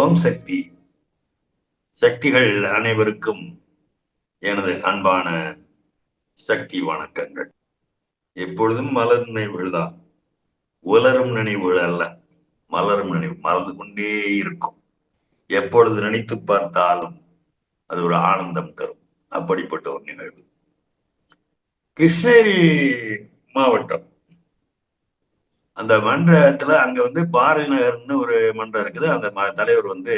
ஓம் சக்தி. சக்திகள் அனைவருக்கும் எனது அன்பான சக்தி வணக்கங்கள். எப்பொழுதும் மலர் நினைவுகள் தான். உலரும் நினைவுகள் அல்ல. மலரும் நினைவு மலர்ந்து கொண்டே இருக்கும். எப்பொழுது நினைத்து பார்த்தாலும் அது ஒரு ஆனந்தம் தரும். அப்படிப்பட்ட ஒரு நிகழ்வு கிருஷ்ணகிரி மாவட்டம். அந்த மன்றத்துல அங்க வந்து பாரதி நகர்னு ஒரு மன்றம் இருக்குது. அந்த ம- தலைவர் வந்து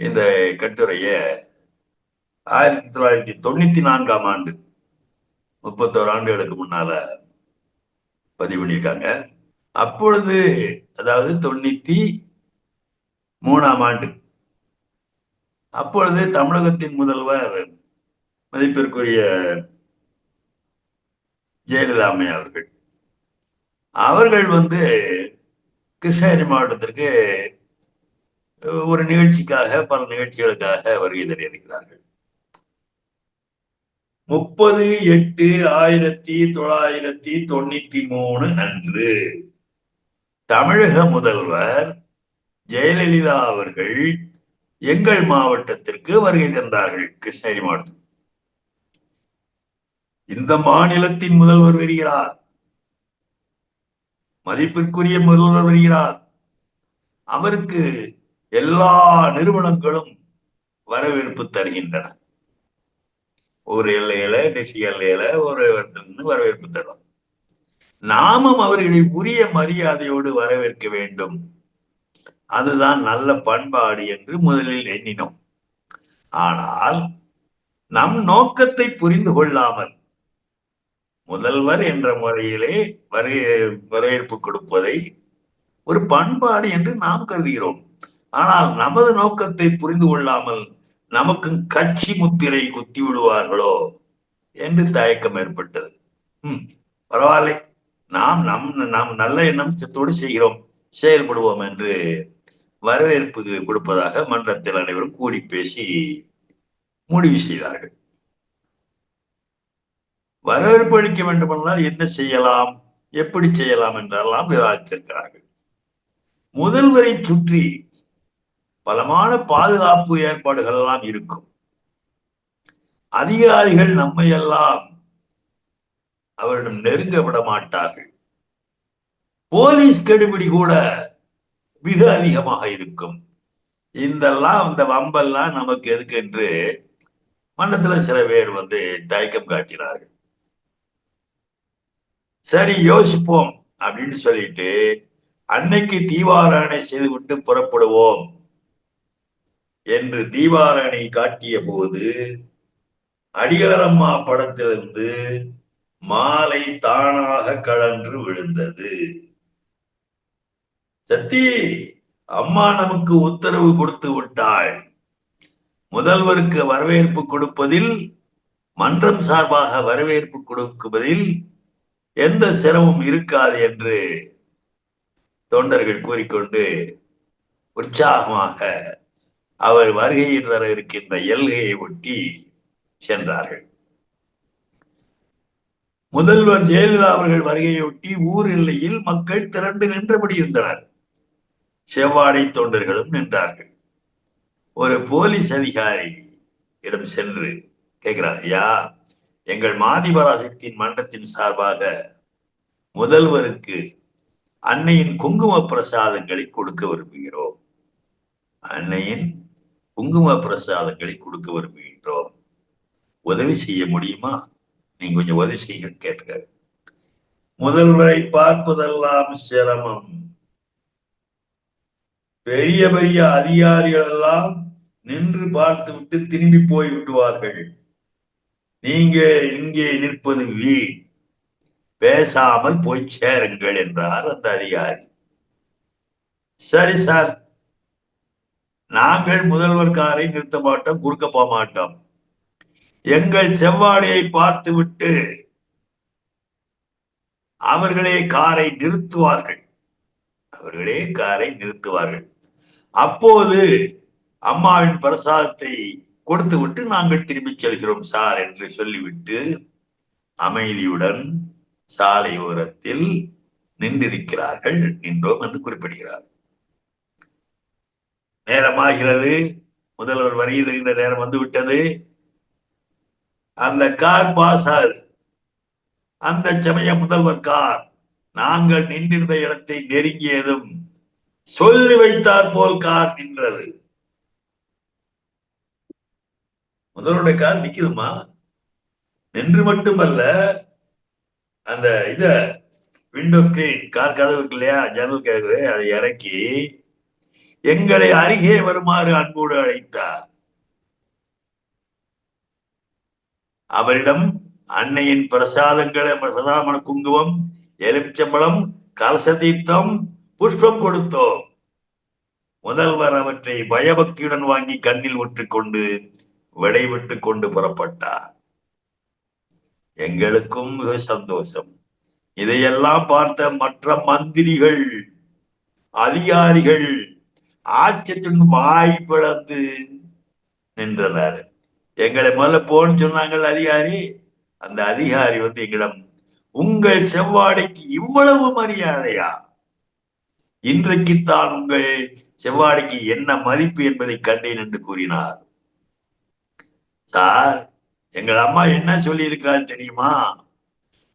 இந்த கட்டுரைய ஆயிரத்தி தொள்ளாயிரத்தி தொண்ணூத்தி நான்காம் ஆண்டு முப்பத்தோரு ஆண்டுகளுக்கு முன்னால பதிவு பண்ணியிருக்காங்க. அப்பொழுது அதாவது தொண்ணூத்தி மூணாம் ஆண்டு அப்பொழுது தமிழகத்தின் முதல்வர் மதிப்பிற்குரிய ஜெயலலிதா அம்மை அவர்கள் அவர்கள் வந்து கிருஷ்ணகிரி மாவட்டத்திற்கு ஒரு நிகழ்ச்சிக்காக பல நிகழ்ச்சிகளுக்காக வருகை தருகிறார்கள். முப்பது எட்டு ஆயிரத்தி தொள்ளாயிரத்தி தொண்ணூத்தி மூணு அன்று தமிழக முதல்வர் ஜெயலலிதா அவர்கள் எங்கள் மாவட்டத்திற்கு வருகை தந்தார்கள் கிருஷ்ணகிரி மாவட்டம் இந்த மாநிலத்தின் முதல்வர் வருகிறார். மதிப்பிற்குரிய முதல்வர் வருகிறார். அவருக்கு எல்லா நிறுவனங்களும் வரவேற்பு தருகின்றன. ஒரு எல்லையில நெசி எல்லையில ஒரு இடத்துல வரவேற்பு தரும் நாமும் அவர்களை உரிய மரியாதையோடு வரவேற்க வேண்டும். அதுதான் நல்ல பண்பாடு என்று முதலில் எண்ணினோம். ஆனால் நம் நோக்கத்தை புரிந்து கொள்ளாமல் முதல்வர் என்ற முறையிலே வரவே வரவேற்பு கொடுப்பதை ஒரு பண்பாடு என்று நாம் கருதுகிறோம். ஆனால் நமது நோக்கத்தை புரிந்து கொள்ளாமல் நமக்கு கட்சி முத்திரை குத்தி விடுவார்களோ என்று தயக்கம் ஏற்பட்டது. ம் பரவாயில்லை. நாம் நம் நாம் நல்ல எண்ணத்தோடு செய்கிறோம். செயல்படுவோம் என்று வரவேற்பு கொடுப்பதாக மன்றத்தில் அனைவரும் கூடி பேசி முடிவு செய்தார்கள். வரவேற்பு அளிக்க வேண்டுமென்றால் என்ன செய்யலாம்? எப்படி செய்யலாம் என்றெல்லாம் விவாதித்திருக்கிறார்கள். முதல்வரை சுற்றி பலமான பாதுகாப்பு ஏற்பாடுகள் எல்லாம் இருக்கும். அதிகாரிகள் நம்மை எல்லாம் அவரிடம் நெருங்க விட மாட்டார்கள். போலீஸ் கெடுபிடி கூட மிக அதிகமாக இருக்கும். இந்தெல்லாம் இந்த வம்பெல்லாம் நமக்கு எதுக்கு என்று மன்னத்துல சில பேர் வந்து தயக்கம் காட்டினார்கள். சரி யோசிப்போம் அப்படின்னு சொல்லிட்டு அன்னைக்கு தீபாராணை செய்துவிட்டு புறப்படுவோம் என்று தீவாராணை காட்டிய போது அடிகளரம்மா படத்திலிருந்து மாலை தானாக கழன்று விழுந்தது. சத்தி அம்மா நமக்கு உத்தரவு கொடுத்து விட்டாள். முதல்வருக்கு வரவேற்பு கொடுப்பதில் மன்றம் சார்பாக வரவேற்பு கொடுக்குவதில் எந்த சிரமம் இருக்காது என்று தொண்டர்கள் கூறிக்கொண்டு உற்சாகமாக அவர் வருகையில் தர இருக்கின்ற எல்கையை ஒட்டி சென்றார்கள். முதல்வர் ஜெயலலிதா அவர்கள் வருகையொட்டி ஊர் எல்லையில் மக்கள் திரண்டு நின்றபடி இருந்தனர். செவ்வாடை தொண்டர்களும் நின்றார்கள். ஒரு போலீஸ் அதிகாரி இடம் சென்று கேட்கிறார் யா எங்கள் மாதிபராசத்தின் மன்றத்தின் சார்பாக முதல்வருக்கு அன்னையின் குங்கும பிரசாதங்களை கொடுக்க விரும்புகிறோம். அன்னையின் குங்கும பிரசாதங்களை கொடுக்க விரும்புகின்றோம். உதவி செய்ய முடியுமா? நீங்க கொஞ்சம் உதவி செய்யுங்க கேட்க முதல்வரை பார்ப்பதெல்லாம் சிரமம். பெரிய பெரிய அதிகாரிகள் எல்லாம் நின்று பார்த்து விட்டு திரும்பி போய் விடுவார்கள் நீங்க இங்கே நிற்பது வீண். பேசாமல் போய் சேருங்கள் என்றார் அந்த அதிகாரி. சரி சார். நாங்கள் முதல்வர் காரை நிறுத்த மாட்டோம் குறுக்க போக மாட்டோம். எங்கள் செவ்வாடியை பார்த்து விட்டு அவர்களே காரை நிறுத்துவார்கள். அவர்களே காரை நிறுத்துவார்கள். அப்போது அம்மாவின் பிரசாதத்தை கொடுத்து விட்டு நாங்கள் திரும்பிச் செல்கிறோம் சார் என்று சொல்லிவிட்டு அமைதியுடன் சாலை ஓரத்தில் நின்றிருக்கிறார்கள் நின்றோம் என்று குறிப்பிடுகிறார். நேரமாகிறது. முதல்வர் வருகின்ற நேரம் வந்துவிட்டது. அந்த கார் பாஸ் ஆகுது அந்த சமய முதல்வர் கார் நாங்கள் நின்றிருந்த இடத்தை நெருங்கியதும் சொல்லி வைத்தார் போல் கார் நின்றது. முதல்வருடைய கார் நிக்குதுமா நின்று மட்டுமல்ல அந்த இத விண்டோ ஸ்கிரீன் கார் கதவு இல்லையா? ஜன்னல் கதவு அதை இறக்கி எங்களை அருகே வருமாறு அன்போடு அழைத்தார். அவரிடம் அன்னையின் பிரசாதங்களை பிரசாதமன குங்குமம் எலுமிச்சம்பழம் கலச தீர்த்தம் புஷ்பம் கொடுத்தோம். முதல்வர் அவற்றை பயபக்தியுடன் வாங்கி கண்ணில் ஒற்றுக்கொண்டு விடைவிட்டு கொண்டு புறப்பட்டார். எங்களுக்கும் மிக சந்தோஷம். இதையெல்லாம் பார்த்த மற்ற மந்திரிகள் அதிகாரிகள் ஆச்சத்தின் வாய் பிளந்து நின்றனர். எங்களை முதல்ல போன்னு சொன்னாங்கள் அதிகாரி? அந்த அதிகாரி வந்து எங்களிடம் உங்கள் செவ்வாடைக்கு இவ்வளவு மரியாதையா? இன்றைக்குத்தான் உங்கள் செவ்வாடைக்கு என்ன மதிப்பு என்பதை கண்டேன் என்று கூறினார். சார் எங்கள் அம்மா என்ன சொல்லி இருக்கிறாள் தெரியுமா?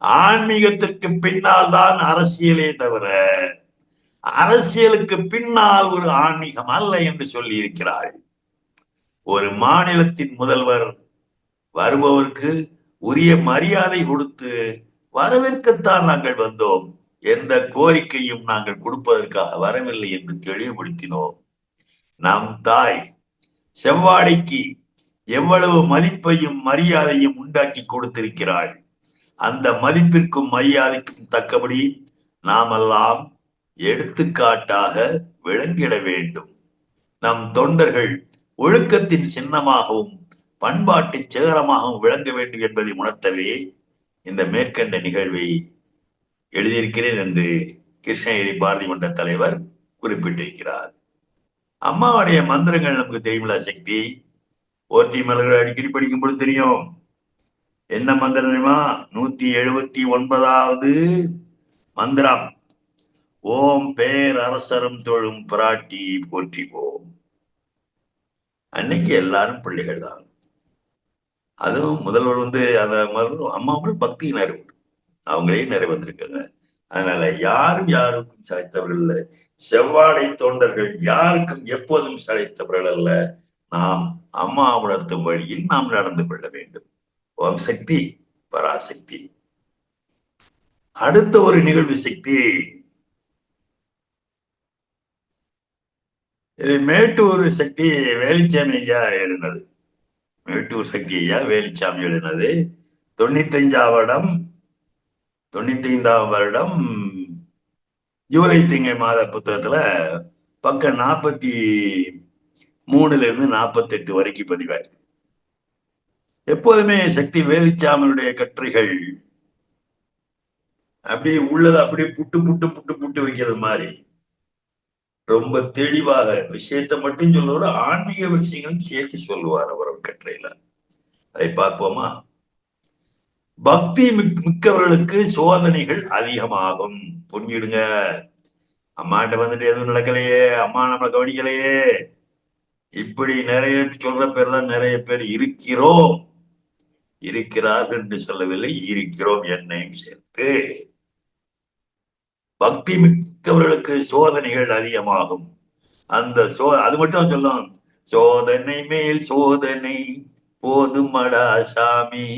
ஆன்மீகத்திற்கு பின்னால் தான் அரசியலே தவிர அரசியலுக்கு பின்னால் ஒரு ஆன்மீகம் அல்ல என்று சொல்லி இருக்கிறாள் ஒரு மாநிலத்தின் முதல்வர் வருபவருக்கு உரிய மரியாதை கொடுத்து வரவேற்கத்தான் நாங்கள் வந்தோம். எந்த கோரிக்கையும் நாங்கள் கொடுப்பதற்காக வரவில்லை என்று தெளிவுபடுத்தினோம். நம் தாய் செவ்வாடைக்கு எவ்வளவு மதிப்பையும் மரியாதையும் உண்டாக்கி கொடுத்திருக்கிறாள். அந்த மதிப்பிற்கும் மரியாதைக்கும் தக்கபடி நாமெல்லாம் எடுத்துக்காட்டாக விளங்கிட வேண்டும். நம் தொண்டர்கள் ஒழுக்கத்தின் சின்னமாகவும் பண்பாட்டு சேகரமாகவும் விளங்க வேண்டும் என்பதை உணர்த்தவே இந்த மேற்கண்ட நிகழ்வை எழுதியிருக்கிறேன் என்று கிருஷ்ணகிரி பாராளுமன்ற தலைவர் குறிப்பிட்டிருக்கிறார். அம்மாவுடைய மந்திரங்கள் நமக்கு தெரியுமில்ல சக்தி? போற்றி மலர்கள் அடிக்கடி படிக்கும்போது தெரியும். என்ன மந்திரம் தெரியுமா? நூத்தி எழுபத்தி ஒன்பதாவது மந்திரம். ஓம் பேர் அரசரும் தொழும் பிராட்டி போற்றி போம் அன்னைக்கு எல்லாரும் பிள்ளைகள் தான். அதுவும் முதல்வர் வந்து அந்த அம்மாவும் பக்தி நிறைவு அவங்களே நிறைவேற்றிருக்காங்க அதனால யாரும் யாருக்கும் சாய்த்தவர்கள் இல்லை. செவ்வாடை தொண்டர்கள் யாருக்கும் எப்போதும் சாய்த்தவர்கள் அல்ல. நாம் அம்மா உணர்த்தும் வழியில் நாம் நடந்து கொள்ள வேண்டும். ஓம் சக்தி பராசக்தி. அடுத்த ஒரு நிகழ்வு சக்தி. இது மேட்டூர் சக்தி வேலுச்சாமி ஐயா எழுதினது. மேட்டூர் சக்தி ஐயா வேலுச்சாமி எழுதினது. தொண்ணூத்தி அஞ்சாம் வருடம் தொண்ணூத்தி ஐந்தாம் வருடம் ஜூலை திங்கை மாத புத்தகத்துல பக்கம் நாற்பத்தி மூணுல இருந்து நாற்பத்தி எட்டு வரைக்கும் பதிவாயிருக்கு. எப்போதுமே சக்தி வேலுச்சாமனுடைய கட்டுரைகள் அப்படியே உள்ளதை அப்படியே புட்டு புட்டு புட்டு புட்டு வைக்கிறது மாதிரி. ரொம்ப தெளிவாக விஷயத்தை மட்டும் சொல்லுவோட ஆன்மீக விஷயங்களும் சேர்த்து சொல்லுவார் அவர் கட்டுரையில. அதை பார்ப்போமா? பக்தி மிக்கவர்களுக்கு சோதனைகள் அதிகமாகும். புரிஞ்சிடுங்க அம்மாண்ட வந்துட்டு எதுவும் நடக்கலையே. அம்மா நம்மளை கவனிக்கலையே. இப்படி நிறைய சொல்ற பேர் நிறைய பேர் இருக்கிறோம். இருக்கிறார்கள் என்று சொல்லவில்லை இருக்கிறோம் என்னையும் சேர்த்து. பக்தி மிக்கவர்களுக்கு சோதனைகள் அதிகமாகும். அந்த சோ அது மட்டும் சொல்லலாம் சோதனை மேல் சோதனை போதுமடா சாமி.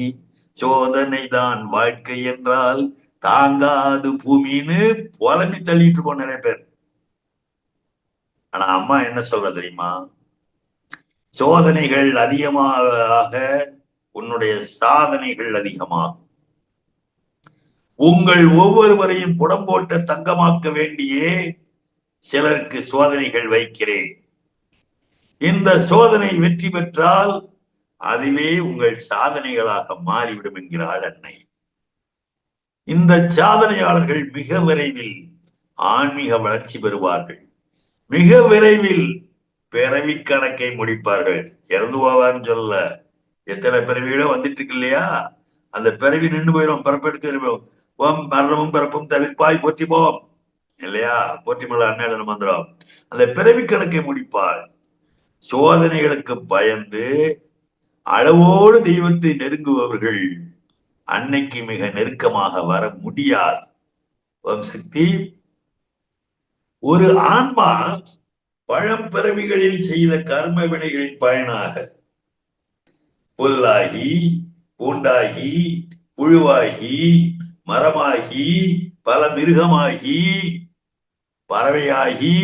சோதனை தான் வாழ்க்கை என்றால் தாங்காது பூமின்னு புலம்பி தள்ளிட்டு இருக்கோம் நிறைய பேர். ஆனா அம்மா என்ன சொல்ற தெரியுமா? சோதனைகள் அதிகமாக உன்னுடைய சாதனைகள் அதிகமாகும். உங்கள் ஒவ்வொருவரையும் புடம் போட்டு தங்கமாக்க வேண்டியே சிலருக்கு சோதனைகள் வைக்கிறேன். இந்த சோதனை வெற்றி பெற்றால் அதுவே உங்கள் சாதனைகளாக மாறிவிடும் என்கிறாள் அன்னை. இந்த சாதனையாளர்கள் மிக விரைவில் ஆன்மீக வளர்ச்சி பெறுவார்கள். மிக விரைவில் பிறவி கணக்கை முடிப்பார்கள். இறந்து போவார்னு சொல்லல. எத்தனை பிறவிகளோ வந்துட்டு இருக்கு இல்லையா? அந்த பிறவி நின்று போயிடும் பிறப்பெடுத்து ஓம் மரணமும் பிறப்பும் தவிர்ப்பாய் போற்றிப்போம். இல்லையா? போற்றிமல அண்ணன் மந்திரம். அந்த பிறவி கணக்கை முடிப்பாள். சோதனைகளுக்கு பயந்து அளவோடு தெய்வத்தை நெருங்குபவர்கள் அன்னைக்கு மிக நெருக்கமாக வர முடியாது. ஓம் சக்தி. ஒரு ஆன்மா பழம்பிறவிகளில் செய்த கர்ம வினைகளின் பயனாக புல்லாகி பூண்டாகி புழுவாகி மரமாகி பல மிருகமாகி பறவையாகி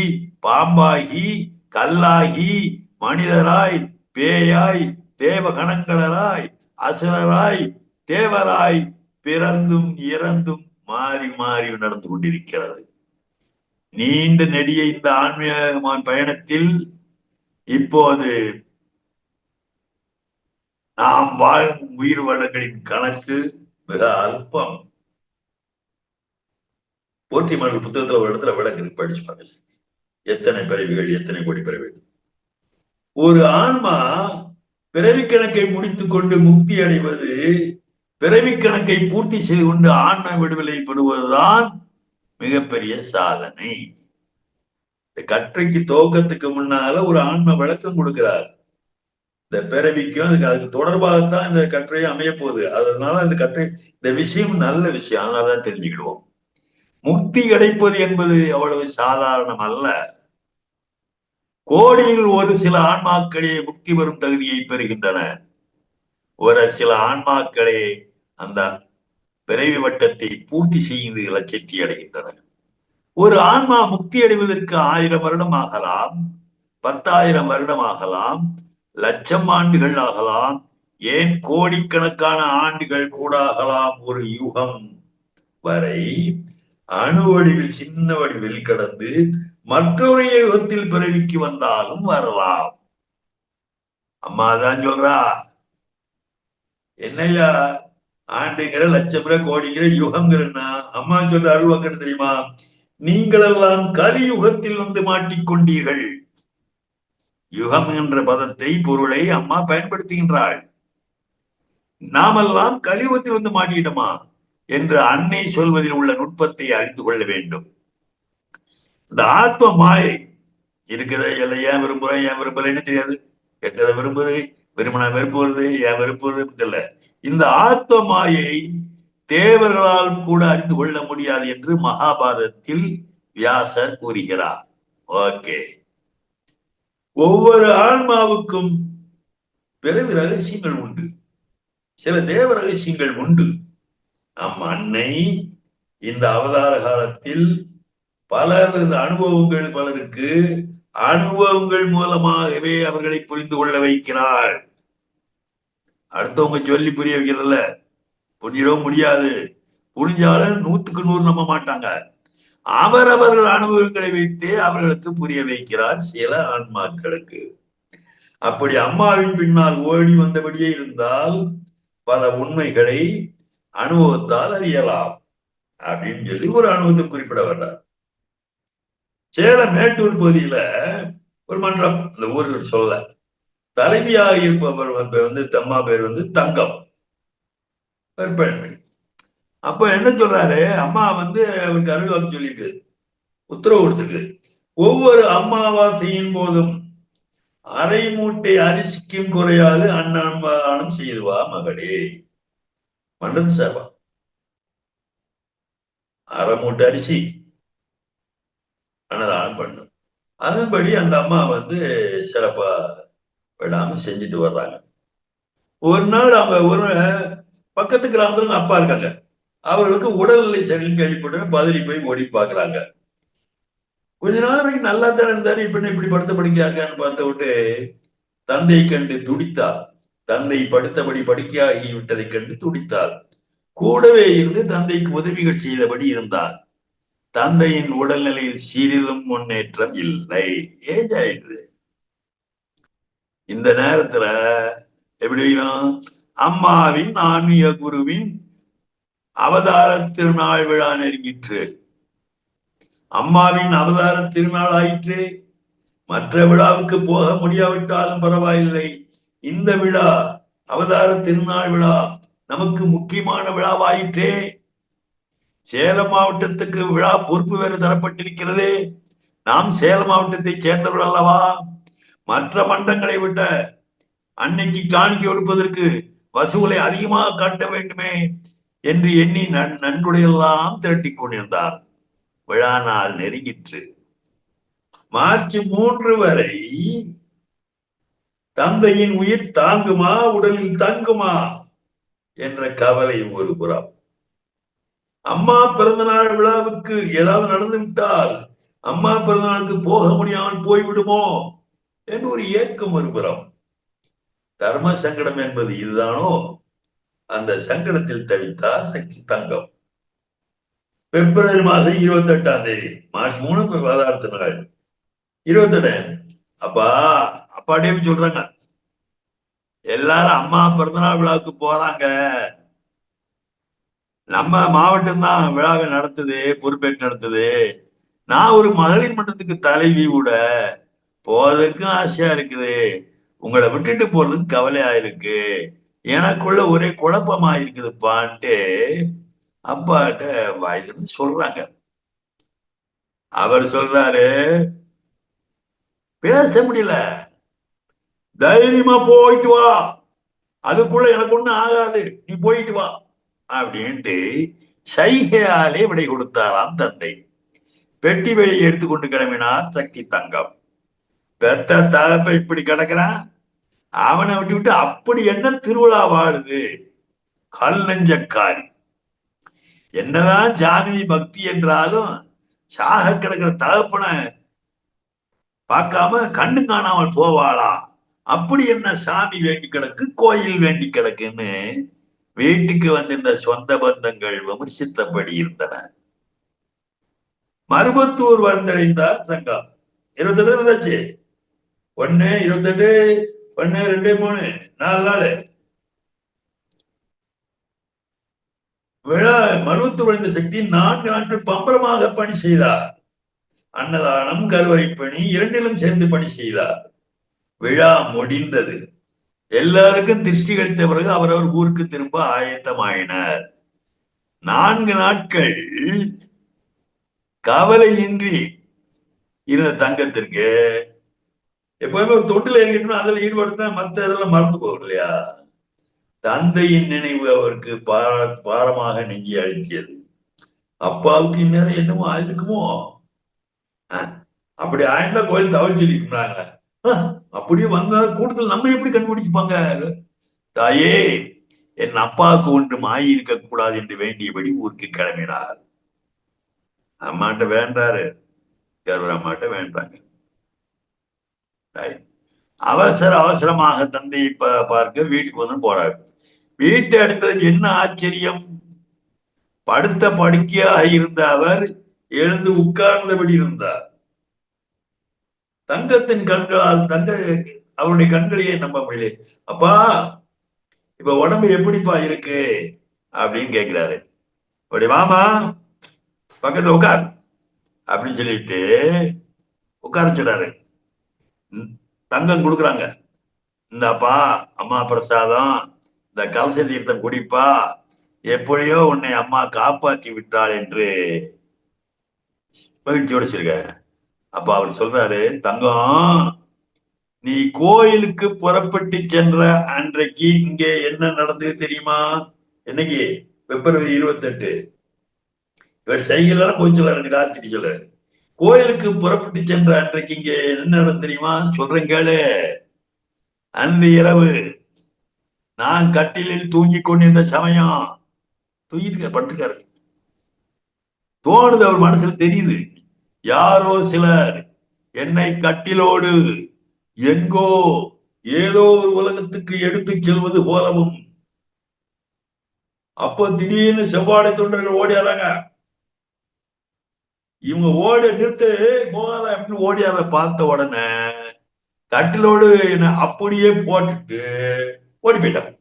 பாம்பாகி கல்லாகி மனிதராய் பேயாய் தேவகணங்களராய் அசுரராய் தேவராய் பிறந்தும் இறந்தும் மாறி மாறி நடந்து கொண்டிருக்கிறது. நீண்ட நெடிய இந்த ஆன்மீகமான பயணத்தில் இப்போது நாம் வாழும் உயிர் வளங்களின் கணக்கு மிக அல்பம் போற்றி மணல் புத்தகத்துல ஒரு இடத்துல விளக்கு படிச்சு பாருங்க. எத்தனை பிறவிகள் எத்தனை கோடி பிறவிகள். ஒரு ஆன்மா பிறவி கணக்கை முடித்துக் கொண்டு முக்தி அடைவது பிறவி கணக்கை பூர்த்தி செய்து கொண்டு ஆன்ம விடுதலை பெறுவதுதான் மிகப்பெரிய சாதனை. இந்த கற்றைக்கு துவக்கத்துக்கு முன்னால ஒரு ஆன்ம விளக்கம் கொடுக்கிறார். இந்த பிறவிக்கும் அதுக்கு அதுக்கு தொடர்பாகத்தான் இந்த கற்றையை அமைய போகுது அதனால இந்த கற்றை இந்த விஷயம் நல்ல விஷயம். அதனாலதான் தெரிஞ்சுக்கிடுவோம். முக்தி கிடைப்பது என்பது அவ்வளவு சாதாரணம் அல்ல. கோடியில் ஒரு சில ஆன்மாக்களே முக்தி வரும் தகுதியை பெறுகின்றன. ஒரு சில ஆன்மாக்களே அந்த பிறவி வட்டத்தை பூர்த்தி செய்து இலட்சியத்தை அடைகின்றன. ஒரு ஆன்மா முக்தி அடைவதற்கு ஆயிரம் வருடம் ஆகலாம் பத்தாயிரம் வருடம் ஆகலாம் லட்சம் ஆண்டுகள் ஆகலாம் ஏன் கோடிக்கணக்கான ஆண்டுகள் கூட ஆகலாம் ஒரு யுகம் வரை? அணு வடிவில் சின்ன வடிவில் கடந்து மற்றொரு யுகத்தில் பிறவிக்கு வந்தாலும் வரலாம். அம்மா தான் சொல்றா என்னையா ஆண்டுங்கிற லட்சம்ங்கிற கோடிங்கிற யுகங்கிறன்னா அம்மா சொல்ற அருள்வாக்கன்னு தெரியுமா? நீங்களெல்லாம் கலியுகத்தில் வந்து மாட்டிக்கொண்டீர்கள். யுகம் என்ற பதத்தை பொருளை அம்மா பயன்படுத்துகின்றாள். நாமெல்லாம் கலியுகத்தில் வந்து மாட்டிக்கிட்டோமா? என்று அன்னை சொல்வதில் உள்ள நுட்பத்தை அறிந்து கொள்ள வேண்டும். இந்த ஆத்ம மாயை இருக்கிறத இல்லை ஏன் விரும்புறேன் ஏன் விரும்பலைன்னு தெரியாது. கெட்டதை விரும்புது விரும்பினா வெறுப்புறது ஏன் வெறுப்புறது இல்ல இந்த ஆத்ம மாயை தேவர்களால் கூட அறிந்து கொள்ள முடியாது என்று மகாபாரதத்தில் வியாசர் கூறுகிறார். ஓகே. ஒவ்வொரு ஆன்மாவுக்கும் பிறகு ரகசியங்கள் உண்டு. சில தேவ ரகசியங்கள் உண்டு. நம் அன்னை இந்த அவதார காலத்தில் பலரது அனுபவங்கள் பலருக்கு அனுபவங்கள் மூலமாகவே அவர்களை புரிந்து கொள்ள வைக்கிறார் அடுத்தவங்க சொல்லி புரிய வைக்கிறதுல புரிஞ்சிடவும் முடியாது. புரிஞ்சாலும் நூத்துக்கு நூறு நம்ப மாட்டாங்க. அவரவர்கள் அனுபவங்களை வைத்து அவர்களுக்கு புரிய வைக்கிறார் சில ஆன்மாக்களுக்கு. அப்படி அம்மாவின் பின்னால் ஓடி வந்தபடியே இருந்தால் பல உண்மைகளை அனுபவத்தால் அறியலாம் அப்படின்னு சொல்லி ஒரு அனுபவத்தை குறிப்பிட வர்றார். சேலம் மேட்டூர் பகுதியில ஒரு மன்றம் அந்த ஊர் சொல்ல தலைவியாக இருப்பவர் வந்து தம்மா பேர் வந்து தங்கம். பெண்மணி அப்ப என்ன சொல்றாரு? அம்மா வந்து அவருக்கு அருள்வாக்கு சொல்லிட்டு உத்தரவு கொடுத்துருக்கு ஒவ்வொரு அம்மாவாசையின் போதும் அரை மூட்டை அரிசிக்கும் குறையாது அன்னதானம் செய்துவா மகளே. மண்டது சார்பா. அரை மூட்டை அரிசி. அன்னதானம் பண்ணும் அதன்படி அந்த அம்மா வந்து சிறப்பா விடாம செஞ்சுட்டு வர்றாங்க ஒரு நாள் அவங்க ஒரு பக்கத்து கிராமத்துல அப்பா இருக்காங்க. அவர்களுக்கு உடல்நிலை சரியில் கேள்விப்பட்டு பதறி போய் ஓடி பாக்குறாங்க கொஞ்ச நாள் வரைக்கும் நல்லா தானே இருந்தாரு இப்ப இப்படி படுத்த படிக்காங்கன்னு பார்த்த விட்டு தந்தை கண்டு துடித்தார் தந்தை படுத்தபடி படுக்கையாகி விட்டதை கண்டு துடித்தார் கூடவே இருந்து தந்தைக்கு உதவிகள் செய்தபடி இருந்தார் தந்தையின் உடல்நிலையில் சிறிதும் முன்னேற்றம் இல்லை. ஏஜ் ஆயிடுது இந்த நேரத்துல எப்படி அம்மாவின் ஆன்மீக குருவின் அவதார திருநாள் விழா நெருங்கிற்று. அம்மாவின் அவதார திருநாள் ஆயிற்று. மற்ற விழாவுக்கு போக முடியாவிட்டாலும் பரவாயில்லை. இந்த விழா அவதார திருநாள் விழா நமக்கு முக்கியமான விழாவாயிற்றே. சேலம் மாவட்டத்துக்கு விழா பொறுப்பு வேறு தரப்பட்டிருக்கிறது. நாம் சேலம் மாவட்டத்தை சேர்ந்தவர்கள் அல்லவா? மற்ற மண்டங்களை விட அன்னைக்கு காணிக்கை கொடுப்பதற்கு வசூலை அதிகமாக காட்ட வேண்டுமே என்று எண்ணி நன் நன்கொடையெல்லாம் திரட்டிக் கொண்டிருந்தார். விழா நாள் நெருங்கிற்று. மார்ச் மூன்று வரை தந்தையின் உயிர் தாங்குமா உடலில் தங்குமா என்ற கவலை ஒரு புறம். அம்மா பிறந்தநாள் விழாவுக்கு ஏதாவது நடந்து விட்டால் அம்மா பிறந்தநாளுக்கு போக முடியாமல் போய்விடுமோ என்று ஒரு ஏக்கம் ஒரு தர்ம சங்கடம் என்பது இதுதானோ? அந்த சங்கடத்தில் தவித்தார் சக்தி தங்கம். பிப்ரவரி மாதம் இருபத்தி எட்டாம் தேதி மார்ச் மூணு பதார்த்த நாள் இருபத்தி எட்டு அப்பா அப்பாட்டே சொல்றாங்க. எல்லாரும் அம்மா பிறந்தநாள் விழாவுக்கு போறாங்க. நம்ம மாவட்டம் தான் விழாவை நடத்துது பொறுப்பேற்று நடத்துது. நான் ஒரு மகளிர் மன்றத்துக்கு தலைவி கூட போவதற்கும் ஆசையா இருக்குது. உங்களை விட்டுட்டு போறதுக்கு கவலையா இருக்கு. எனக்குள்ள ஒரே குழப்பமா இருக்குதுப்பான்ட்டு அப்பாட்ட வாயிலிருந்து சொல்றாங்க. அவர் சொல்றாரு பேச முடியல. தைரியமா போயிட்டு வா. அதுக்குள்ள எனக்கு ஒண்ணும் ஆகாது. நீ போயிட்டு வா. அப்படின்ட்டு சைகையாலே விடை கொடுத்தாராம் தந்தை. பெட்டி வெளியை எடுத்துக்கொண்டு கிளம்பினார் சக்தி தங்கம். பெத்த தகப்ப இப்படி கிடக்குறான்? அவனை விட்டு விட்டு அப்படி என்ன திருவிழா வாழுது? கல் நெஞ்சக்காரி. என்னதான் ஜாதி பக்தி என்றாலும் சாக கிடக்கிற தகப்பனை பார்க்காம கண்ணு காணாமல் போவாளா? அப்படி என்ன சாமி வேண்டி கிடக்கு கோயில் வேண்டி கிடக்குன்னு வீட்டுக்கு வந்திருந்த சொந்த பந்தங்கள் விமர்சித்தபடி இருந்தன. மருமத்தூர் வந்தடைந்தார் சங்கம் இருபத்தி ரெண்டு ஒன்னு இருபத்தெட்டு ஒன்னு ரெண்டு மூணு நாலு நாள் விழா மருவத்து வந்த சக்தி நான்கு நாட்கள் பம்பரமாக பணி செய்தார். அன்னதானம் கருவறை பணி இரண்டிலும் சேர்ந்து பணி செய்தார். விழா முடிந்தது. எல்லாருக்கும் திருஷ்டி கழித்த பிறகு அவரவர் ஊருக்கு திரும்ப ஆயத்தமாயினர். நான்கு நாட்கள் கவலையின்றி இருந்த தங்கத்திற்கு எப்பவுமே ஒரு தொட்டில் இறங்கிட்டோம்னா அதுல ஈடுபடுத்தா மற்ற இதெல்லாம் மறந்து போகும் இல்லையா? தந்தையின் நினைவு அவருக்கு பார பாரமாக நெஞ்சி அழுத்தியது. அப்பாவுக்கு இந்நேரம் என்னமோ ஆயிருக்குமோ? அப்படி ஆயிருந்தா கோயில் தவறு சொல்லிக்கிறாங்க அப்படியே வந்தா கூட்டத்தில் நம்ம எப்படி கண்டுபிடிச்சுப்பாங்க? தாயே என் அப்பாவுக்கு ஒன்றும் ஆகியிருக்க கூடாது என்று வேண்டியபடி ஊருக்கு கிளம்பினார். அம்மாட்ட வேண்டாரு. கருவர் அம்மாட்ட வேண்டாங்க. அவசர அவசரமாக தந்தையை பார்க்க வீட்டுக்கு வந்து போறாரு. வீட்டை அடுத்தது என்ன ஆச்சரியம்? படுத்த படுக்கையாக இருந்த அவர் எழுந்து உட்கார்ந்தபடி இருந்தார். தங்கத்தின் கண்களால் தங்க அவருடைய கண்களையே நம்ப முடியல. அப்பா இப்ப உடம்பு எப்படிப்பா இருக்கு? அப்படின்னு கேட்கிறாரு அப்படி மாமா பக்கத்துல உட்கார். அப்படின்னு சொல்லிட்டு உட்கார சொல்றாரு. தங்கம் கொடுக்குறாங்க. இந்தாப்பா அம்மா பிரசாதம் இந்த கலச தீர்த்தம் குடிப்பா எப்படியோ உன்னை அம்மா காப்பாற்றி விட்டாள் என்று மகிழ்ச்சியோடு சொல்லுங்க அப்ப அவர் சொல்றாரு தங்கம் நீ கோயிலுக்கு புறப்பட்டு சென்ற அன்றைக்கு இங்கே என்ன நடந்தது தெரியுமா? என்னைக்கு? பிப்ரவரி இருபத்தி எட்டு இவர் செய்யலாம் போய் சொல்றாரு ராத்திரி சொல்றாரு. கோயிலுக்கு புறப்பட்டு சென்ற அன்றைக்கு இங்கே என்ன நடந்து தெரியுமா? சொல்றேன் கேளு. அன்று இரவு நான் கட்டிலில் தூங்கி கொண்டிருந்த சமயம் தூங்கிட்டு பட்டுக்காரு தோணுது அவர் மனசுல தெரியுது. யாரோ சிலர் என்னை கட்டிலோடு எங்கோ ஏதோ ஒரு உலகத்துக்கு எடுத்துச் செல்வது போலவும் அப்போ திடீர்னு செவ்வாடை தொண்டர்கள் ஓடியாராங்க இவங்க ஓடி நிறுத்து போகாத அப்படின்னு அதை பார்த்த உடனே கட்டிலோடு என்ன அப்படியே போட்டுட்டு ஓடி போயிட்டாங்க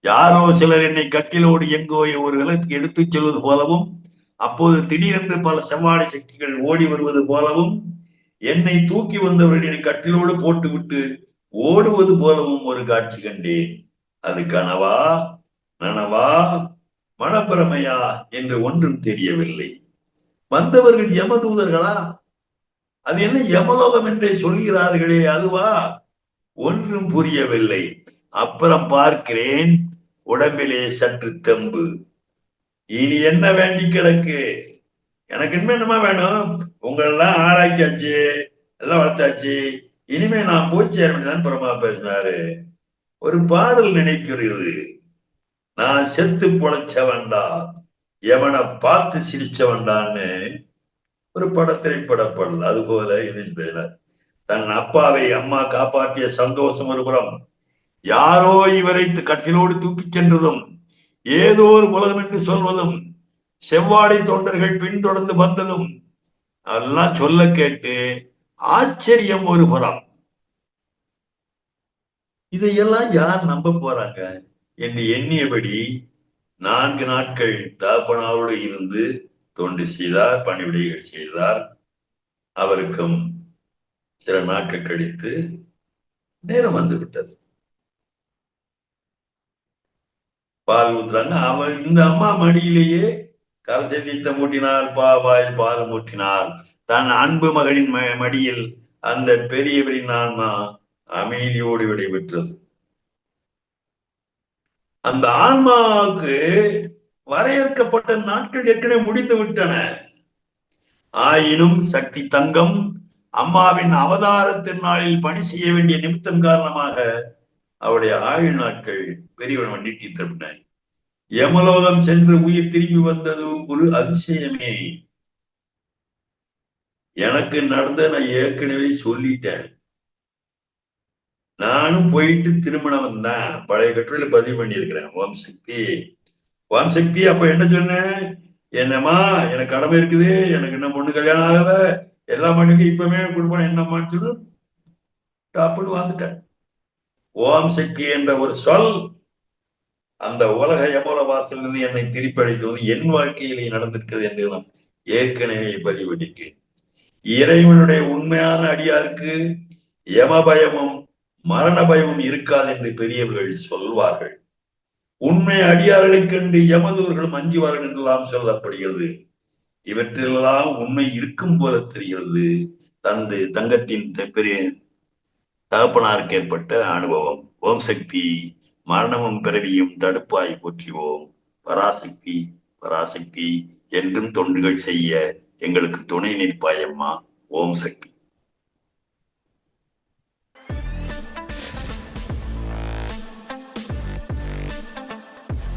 யாரோ சிலர் என்னை கட்டிலோடு எங்கோ ஒரு விலத்துக்கு எடுத்துச் செல்வது போலவும் அப்போது திடீரென்று பல செவ்வாடை சக்திகள் ஓடி வருவது போலவும் என்னை தூக்கி வந்தவர்கள் கட்டிலோடு போட்டுவிட்டு ஓடுவது போலவும் ஒரு காட்சி கண்டேன். அது கனவா நனவா மனப்பிரமையா என்று ஒன்றும் தெரியவில்லை. வந்தவர்கள் யமதூதர்களா? அது என்ன யமலோகம் என்றே சொல்கிறார்களே அதுவா? ஒன்றும் புரியவில்லை. அப்புறம் பார்க்கிறேன். உடம்பிலே சற்று தெம்பு. இனி என்ன வேண்டி கிடக்கு? எனக்கு இனிமே என்னமா வேணும்? உங்களெல்லாம் ஆளாக்கியாச்சு எல்லாம் வளர்த்தாச்சு. இனிமே நான் போய் சேர வேண்டியதான் பிரமா பேசினாரு. ஒரு பாடல் நினைக்கிறது. நான் செத்து பொழைச்ச வேண்டாம் எவனை பார்த்து சிரிச்ச ஒரு பட திரைப்பட அது போல பேசினார் தன் அப்பாவை அம்மா காப்பாற்றிய சந்தோஷம் ஒருபுறம் யாரோ இவரை கட்டிலோடு தூக்கிச் சென்றதும் ஏதோ ஒரு உலகம் என்று சொல்வதும் செவ்வாடை தொண்டர்கள் பின்தொடர்ந்து வந்ததும் அதெல்லாம் சொல்ல கேட்டு ஆச்சரியம் ஒரு புறம். இதையெல்லாம் யார் நம்ப போறாங்க? என்று எண்ணியபடி நான்கு நாட்கள் தாப்பனாரோடு இருந்து தொண்டு செய்தார் பணிவிடைகள் செய்தார். அவருக்கும் சில நாட்கள் கழித்து நேரம் வந்து விட்டது பால் ஊத்துறாங்க. அவன் இந்த அம்மா மடியிலேயே கரை தீத்த மூட்டினார் பாவாயில் பால் மூட்டினார் தன் அன்பு மகளின் மடியில் அந்த பெரியவரின் ஆன்மா அமைதியோடு விடைபெற்றது. அந்த ஆன்மாவுக்கு வரையறுக்கப்பட்ட நாட்கள் ஏற்கனவே முடிந்து விட்டன. ஆயினும் சக்தி தங்கம் அம்மாவின் அவதார திருநாளில் பணி செய்ய வேண்டிய நிமித்தம் காரணமாக அவருடைய ஆயுள் நாட்கள் பெரியவன் திரும்பின யமலோகம் சென்று உயிர் திரும்பி வந்தது ஒரு அதிசயமே. எனக்கு நடந்த நான் ஏற்கனவே சொல்லிட்டேன். நானும் போயிட்டு திருமணம் வந்தேன். பழைய கட்டுரையில பதிவு பண்ணியிருக்கிறேன். ஓம் சக்தி. ஓம் சக்தி அப்ப என்ன சொன்னேன் என்னம்மா எனக்கு கடமை இருக்குது. எனக்கு என்ன பொண்ணு கல்யாணம் ஆகல. எல்லா மண்ணுக்கும் இப்பவுமே குடும்பம் என்னம்மான்னு சொல்லு. டாப்புன்னு வந்துட்டேன் ஓம் சக்தி என்ற ஒரு சொல் அந்த உலக யமோல வாசலிருந்து என்னை திருப்பி என் வாழ்க்கையிலே நடந்திருக்கிறது என்று நான் ஏற்கனவே பதிவிட்டிருக்கேன் இறைவனுடைய உண்மையான அடியாருக்கு யமபயமும் மரண பயமும் இருக்காது என்று பெரியவர்கள் சொல்வார்கள். உண்மை அடியார்களை கண்டு யமதூர்களும் அஞ்சுவார்கள் என்றெல்லாம் சொல்லப்படுகிறது. இவற்றிலெல்லாம் உண்மை இருக்கும் போல தெரிகிறது. தந்து தங்கத்தின் பெரிய தகப்பனாருக்கு ஏற்பட்ட அனுபவம். ஓம் சக்தி மரணமும் பிறவியும் தடுப்பாய் போற்றிவோம். பராசக்தி பராசக்தி என்றும் தொண்டுகள் செய்ய எங்களுக்கு துணை நிற்பாயம்மா ஓம் சக்தி.